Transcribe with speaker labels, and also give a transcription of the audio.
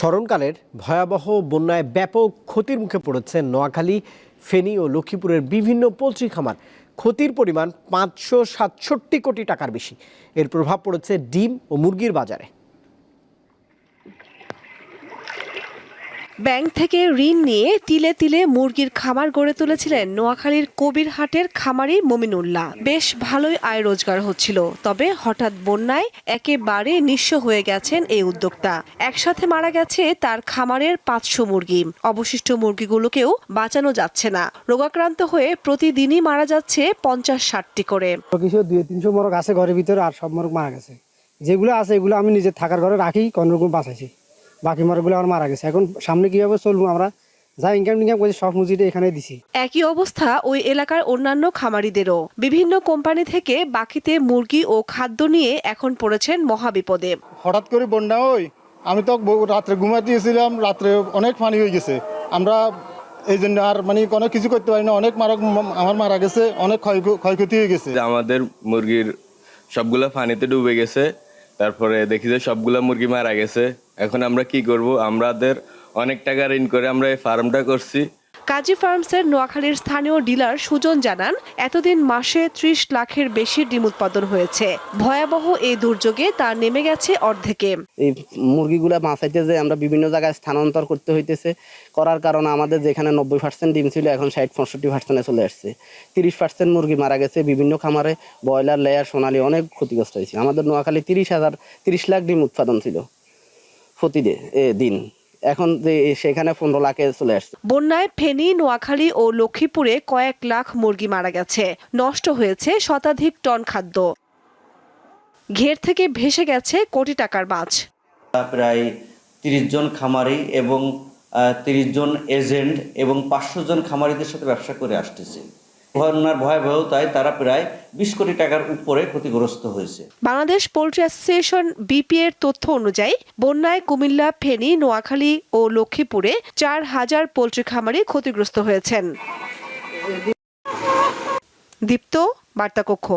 Speaker 1: স্মরণকালের ভয়াবহ বন্যায় ব্যাপক ক্ষতির মুখে পড়েছে নোয়াখালী, ফেনী ও লক্ষ্মীপুরের বিভিন্ন পোলট্রি খামার। ক্ষতির পরিমাণ পাঁচশো সাতষট্টি কোটি টাকার বেশি। এর প্রভাব পড়েছে ডিম ও মুরগির বাজারে।
Speaker 2: ব্যাংক থেকে ঋণ নিয়ে তিলে তিলে মুরগির খামার গড়ে তুলেছিলেন নোয়াখালীর কবিরহাটের খামারি মমিনুল্লাহ। বেশ ভালোই আয় রোজগার হচ্ছিল, তবে হঠাৎ বন্যায় একেবারে নিঃস্ব হয়ে গেছেন এই উদ্যোক্তা। একসাথে মারা গেছে তার খামারের পাঁচশো মুরগি। অবশিষ্ট মুরগিগুলোকেও বাঁচানো যাচ্ছে না। রোগাক্রান্ত হয়ে প্রতিদিনই মারা যাচ্ছে পঞ্চাশ ষাটটি করে।
Speaker 3: কিছু দুই, তিনশো মোরগ আছে ঘরের ভিতরে আর সব মোরগ মারা গেছে। যেগুলো আছে এগুলো আমি নিজের থাকার ঘরে রাখি, কোনো রকম বাঁচাইছি। বাকি মোরগগুলো আমার মারা গেছে। এখন সামনে কীভাবে চলবো আমরা? যা ইনকাম টিনকাম করছি সব মুজিটা এখানে দিছি।
Speaker 2: একই অবস্থা ওই এলাকার অন্যান্য খামারিদেরও। বিভিন্ন কোম্পানি থেকে বাকিতে মুরগি ও খাদ্য নিয়ে এখন পড়েছেন মহাবিপদে।
Speaker 4: হঠাৎ করে বন্যা ওই আমি তো রাত্রে ঘুমাতে দিয়েছিলাম রাত্রে অনেক পানি হয়ে গেছে। আমরা এই জন্য আর মানে কোনো কিছু করতে পারি না অনেক মারা আমার মারা গেছে অনেক ক্ষয় ক্ষয়ক্ষতি হয়ে গেছে।
Speaker 5: আমাদের মুরগির সবগুলা পানিতে ডুবে গেছে তারপরে দেখি যে সবগুলা মুরগি মারা গেছে। এখন আমরা কি করব? আমাদের অনেক টাকা ঋণ করে আমরা এই ফার্মটা করছি।
Speaker 2: কাজী ফার্মসের নোয়াখালীর স্থানীয় ডিলার সুজন জানান এতদিন মাসে ত্রিশ লাখের বেশি ডিম উৎপাদন হয়েছে। ভয়াবহ এই দুর্যোগে তা নেমে গেছে অর্ধেকে।
Speaker 6: এই মুরগিগুলা বাঁচাইতে যে আমরা বিভিন্ন জায়গায় স্থানান্তর করতে হইতেছে করার কারণে আমাদের যেখানে নব্বই পার্সেন্ট ডিম ছিল এখন ষাট পঁয়ষট্টি পার্সেন্টে চলে আসছে। তিরিশ পার্সেন্ট মুরগি মারা গেছে বিভিন্ন খামারে ব্রয়লার লেয়ার সোনালি অনেক ক্ষতিগ্রস্ত হয়েছে। আমাদের নোয়াখালী তিরিশ হাজার তিরিশ লাখ ডিম উৎপাদন ছিল। প্রতিদিন দিন। এখন যে সেখানে পনেরো লাখে চলে আসছে।
Speaker 2: বন্যায় ফেনী নোয়াখালী ও লক্ষ্মীপুরে কয়েক লাখ মুরগি মারা গেছে। নষ্ট হয়েছে শতাধিক টন খাদ্য। ঘের থেকে ভেসে গেছে কোটি টাকার মাছ।
Speaker 7: প্রায় তিরিশ জন খামারি এবং তিরিশ জন এজেন্ট এবং পাঁচশো জন খামারিদের সাথে ব্যবসা করে আসতেছে। বন্যার ভয়াবহতায় তারা প্রায় বিশ কোটি টাকার উপরে ক্ষতিগ্রস্ত হয়েছে।
Speaker 2: বাংলাদেশ পোল্ট্রি অ্যাসোসিয়েশন বিপি এর তথ্য অনুযায়ী, বন্যায় কুমিল্লা, ফেনী, নোয়াখালী ও লক্ষ্মীপুরে চার হাজার পোল্ট্রি খামারে ক্ষতিগ্রস্ত হয়েছেন। দীপ্ত, বার্তাকক্ষ।